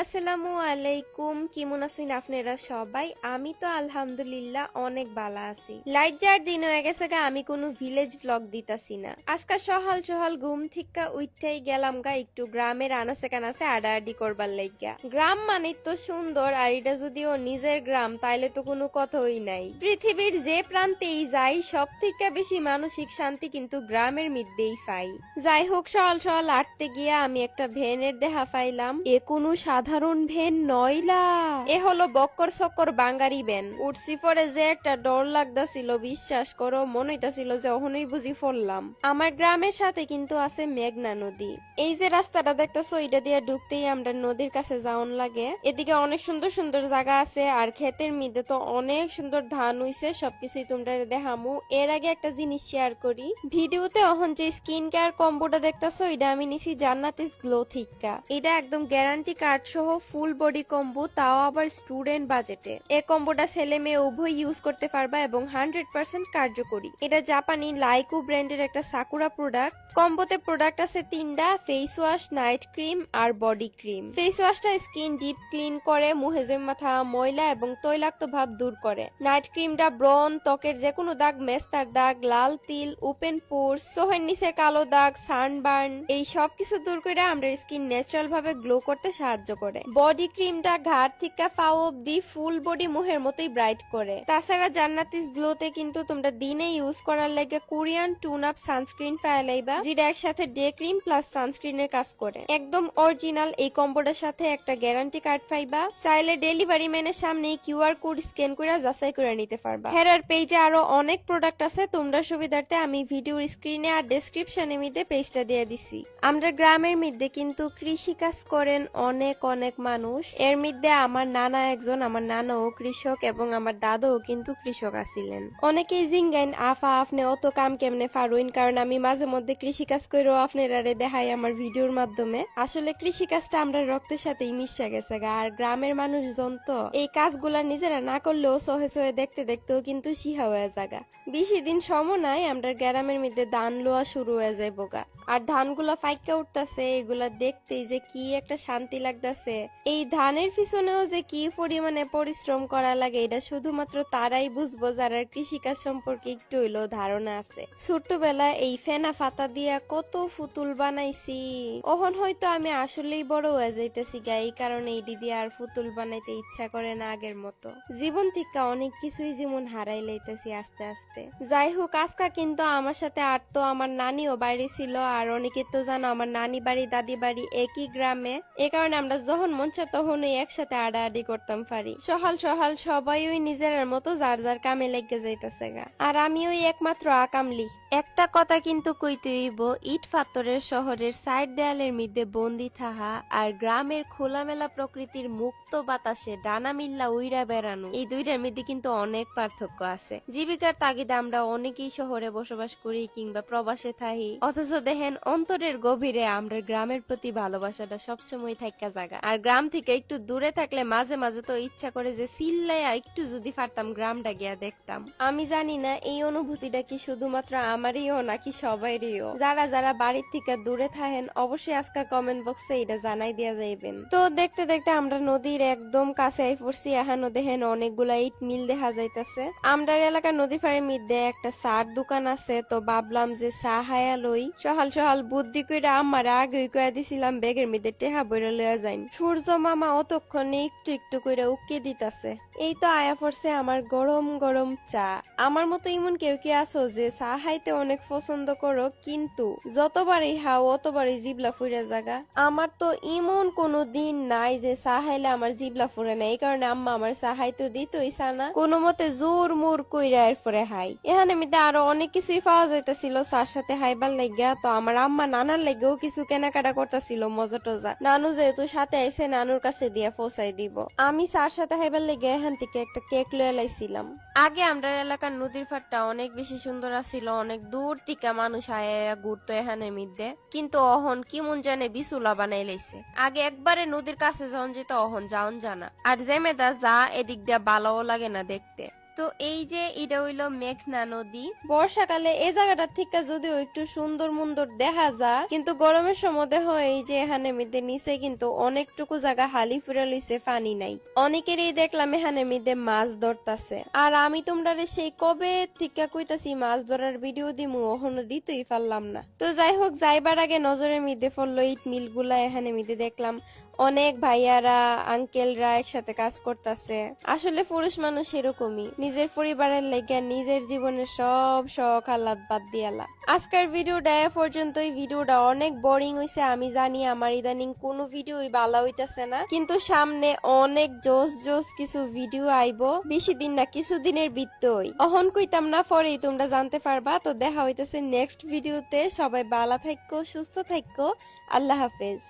আসসালামু আলাইকুম। কেমন আছেন আপনারা সবাই? আমি তো আলহামদুলিল্লাহ অনেক ভালো আছি। লাইট যার দিন হয়ে গেছে গা, আমি কোনো ভিলেজ ব্লগ দিতাছি না। আজকে সহাল সহাল ঘুম থিকা উইঠাই গেলাম গা, একটু গ্রামের আনাসে কানাসে আডাআডি করবার লাইগা গ্রাম মানে তো সুন্দর, আর এটা যদিও নিজের গ্রাম, তাইলে তো কোনো কথাই নাই। পৃথিবীর যে প্রান্তেই যাই সব থেকে বেশি মানসিক শান্তি কিন্তু গ্রামের মধ্যেই পাই। যাই হোক সকাল সকাল আটতে গিয়া আমি একটা ভ্যানের দেখা পাইলাম। এ কোনো সাধারণ ভ্যান নয়লা এ হলো বক্কর চক্কর বাঙ্গারি ভ্যান উঠছি পরে যে একটা ডর লাগতাছিল, বিশ্বাস করো, মনে হইতাছিল যে অহনই বুঝি ফললাম আমার গ্রামের সাথে কিন্তু আছে মেঘনা নদী। এই যে রাস্তাটা দেখতেছো এটা দিয়ে ঢুকতেই আমরা নদীর কাছে যাওন লাগে। এদিকে অনেক সুন্দর সুন্দর জায়গা আছে, আর ক্ষেতের মধ্যে তো অনেক সুন্দর ধান হইছে, সবকিছুই তোমরা দেখামু। এর আগে একটা জিনিস শেয়ার করি। ভিডিওতে অহন যে স্কিন কেয়ার কম্বোটা দেখতেছো, এটা আমি নিছি জান্নাতিস গ্লো থিকা এটা একদম গ্যারান্টি কার্ড সহ ফুল বডি কম্বো, তাও আবার স্টুডেন্ট বাজেটে। এই কম্বোটা ছেলে মেয়ে উভয় ইউজ করতে পারবা এবং হান্ড্রেড পার্সেন্ট কার্যকরী। এটা জাপানি লাইকু ব্র্যান্ডের একটা সাকুরা প্রোডাক্ট কম্বোতে প্রোডাক্ট আছে তিনটা ফেস ওয়াশ নাইট ক্রিম আর বডি ক্রিম ফেস ওয়াশটা স্কিন ডিপ ক্লিন করে, মুহে জমা থাকা ময়লা এবং তৈলাক্ত ভাব দূর করে। নাইট ক্রিমটা ব্রন ত্বকের যে কোনো দাগ, মেস্তার দাগ, লাল তিল ওপেন পোর্স সোহের নিচে কালো দাগ সানবার্ন এই সব কিছু দূর করে আমরা স্কিন ন্যাচারাল ভাবে গ্লো করতে সাহায্য করে বডি ক্রিমটা ঘাট থেকে পাও অব্দি ফুল বডি মুহের মতোই ব্রাইট করে। তাছাড়া জান্নাতিস গ্লোতে কিন্তু তোমরা দিনে ইউজ করার লাগে কোরিয়ান টুন আপ সানস্ক্রিন ফায়ালাইবা যেটা একসাথে ডে ক্রিম প্লাস সানস্ক্রিনের কাজ করে। একদম অরিজিনাল এই কম্বোটার সাথে একটা গ্যারান্টি কার্ড পাইবা। চাইলে ডেলিভারি ম্যানের সামনে কিউআর কোড স্ক্যান করে যাচাই করে নিতে পারবা। হেরার পেজে আরও অনেক প্রোডাক্ট আছে, তোমরা সুবিধার্থে আমি ভিডিওর স্ক্রিনে আর ডেসক্রিপশনে মধ্যে পেজটা দিয়ে দিছি। আমরা গ্রামের মধ্যে কিন্তু কৃষি কাজ করেন অনেক অনেক মানুষ। এর মধ্যে আমার নানা একজন, আমার নানাও কৃষক এবং আমার দাদাও কিন্তু কৃষক আছিলেন। অনেকেই জিঙ্গাইন আফা, আপনি অত কাম কেমনে পারুইন কারণ আমি মাঝে মধ্যে কৃষি কাজ করেও আপনারা দেখাই আমার ভিডিওর মাধ্যমে। আসলে কৃষি কাজটা আমরা রক্তের সাথেই মিশে গেছে গা। আর গ্রামের মানুষজন তো এই কাজগুলা নিজেরা না করলেও সহে সহে দেখতে দেখতেও কিন্তু শিহা হয়ে জাগা বেশি দিন সম নাই, আমরা গ্রামের মধ্যে ধান লোয়া শুরু হয়ে যায় বোগা আর ধানগুলা ফাইকা উঠতাছে, এগুলা দেখতেই যে কি একটা শান্তি লাগতাছে। এই ধানের পিছনেও যে কি পরিমাণে পরিশ্রম করা লাগে, এটা শুধুমাত্র তারাই বুঝব যারা কৃষিকাজ সম্পর্কে একটু হইলেও ধারণা আছে। ছোট্টবেলা এই ফেনা ফাতা দিয়া কত ফুতুল বানাইছি। ওহন হয়তো আমি আসলেই বড় হয়ে যাইতেছি গা, এই কারণে এই দিদি আর ফুতুল বানাইতে ইচ্ছা করে না আগের মতো। জীবন থেকে অনেক কিছুই যেমন হারাই লাইতেছি আস্তে আস্তে। যাই হোক, আজকা কিন্তু আমার সাথে আর তো আমার নানিও বাইরে ছিল, আর অনেকে তো জানো আমার নানি বাড়ি, দাদি বাড়ি একই গ্রামে। এ কারণে আমরা যখন মন চায় তখনই একসাথে আডাআডি করতাম পারি সহাল সহাল সবাই ওই নিজের মতো যার যার কামে লেগে যাইতেছে গা। আর আমি ওই একমাত্র আকামলি। একটা কথা কিন্তু কইতে হইব, ইট পাথরের শহরের সাইড দেয়ালের মধ্যে বন্দি থাহা আর গ্রামের খোলামেলা প্রকৃতির মুক্ত বাতাসে ডানা মিল্লা উইরা বেড়ানো, এই দুইটার মধ্যে কিন্তু অনেক পার্থক্য আছে। জীবিকার তাগিদে আমরা অনেকেই শহরে বসবাস করি কিংবা প্রবাসে থাকি অথচ দেখেন, অন্তরের গভীরে আমরা গ্রামের প্রতি ভালোবাসাটা সবসময় থাকা জায়গা আর গ্রাম থেকে একটু দূরে থাকলে মাঝে মাঝে তো ইচ্ছা করে যে সিল্লাইয়া একটু যদি পারতাম গ্রামটা গিয়া দেখতাম। আমি জানি না এই অনুভূতিটা কি শুধুমাত্র আমারইও নাকি সবাইরইও। যারা যারা বাড়ির থেকে দূরে থাকেন, অবশ্যই আজকে কমেন্ট বক্সে এটা জানাই দিয়া যাইবেন। তো দেখতে দেখতে আমরা নদীর একদম কাছে আই পড়ছি এখানো দেখেন অনেকগুলা ইট মিল দেখা যাইতাছে। আমরা এলাকার নদী পাড়ের মধ্যে একটা সার দোকান আছে, তো ভাবলাম যে চা হায়া লই। সহাল সহাল বুদ্ধি কইরা আমার আগে কইয়া দিছিলাম, ব্যাগের মধ্যে টেহা বইরা লইয়া যাইন। সূর্য মামা অতক্ষণে একটু একটু করে উকে দিতাছে। এই তো আয়া পড়ছে আমার গরম গরম চা। আমার মতো এমন কেউ কি আছো যে চা খাইতে অনেক পছন্দ করো, কিন্তু যতবারই হাও অতবারই জিবলা ফুরে জাগা। আমার তো এমন কোনো দিন নাই যে চা খাইলে আমার জিবলা ফুরে না। এই কারণে আম্মা আমার চা খাইতে দিতই চা না। কোনো মতে জোর মুর কইরা এরপরে হাই এখানে মিতে আরও অনেক কিছুই পাওয়া যাইতেছিল চার সাথে হাইবার লাগিয়া। তো আমার আম্মা নানার লেগেও কিছু কেনাকাটা করতেছিল মজা টজা নানু যেহেতু সাথে আইসে নানুর কাছে দিয়ে পৌঁছাই দিব। আমি চার সাথে হাইবার লেগে এখান থেকে একটা কেক লয়ে লাইছিলাম। আগে আমরা এলাকার নদীর ফাটটা অনেক বেশি সুন্দর আছিল, অনেক দূর থেকে মানুষ আয়া ঘুরতো এখানে মিদ্যে। কিন্তু অহন কি মন জানে বিসুলা বানাই লাইছে। আগে একবারে নদীর কাছে যখন যেত, অহন যাওন জানা। আর জেমেদা যা এদিক দিয়া ভালোও লাগে না দেখতে। তো এই যে এটা হইল মেঘনা নদী। বর্ষাকালে এই জায়গাটা থেকে যদিও একটু সুন্দর মুন্দর দেখা যায়, কিন্তু গরমের সময় দেখো এই যে এখানে মিদে নিচে কিন্তু অনেকটুকু জায়গা হালি ফিরে লইছে, পানি নাই। অনেকেরই দেখলাম এখানে মিদে মাছ ধরতাছে। আর আমি তোমরা সেই কবে থেকে কইতাছি মাছ ধরার ভিডিও দিমু, ওখানে দিতেই পারলাম না। তো যাই হোক, যাইবার আগে নজরে মিদে পড়ল ইট মিলগুলা এখানে মিদে দেখলাম। অনেক ভাইয়ারা, আঙ্কেলরা একসাথে কাজ করতেছে। আসলে পুরুষ মানুষ এরকমই। নিজের পরিবারের লেগে নিজের জীবনের সব শখ, আহ্লাদ বাদ দিয়ালা আজকের ভিডিওটা এ পর্যন্তই। ভিডিওটা অনেক বোরিং হইছে। আমি জানি আমার ইদানিং কোনো ভিডিওই ভালো হইতাছে না। কিন্তু সামনে অনেক জোস জোস কিছু ভিডিও আইবো। বেশি দিন না, কিছু দিনের বৃত্তই। অহন কইতাম না, পরেই তোমরা জানতে পারবা। তো দেখা হইতেছে নেক্সট ভিডিওতে। সবাই বালা থাকো, সুস্থ থাকো। আল্লাহ হাফেজ।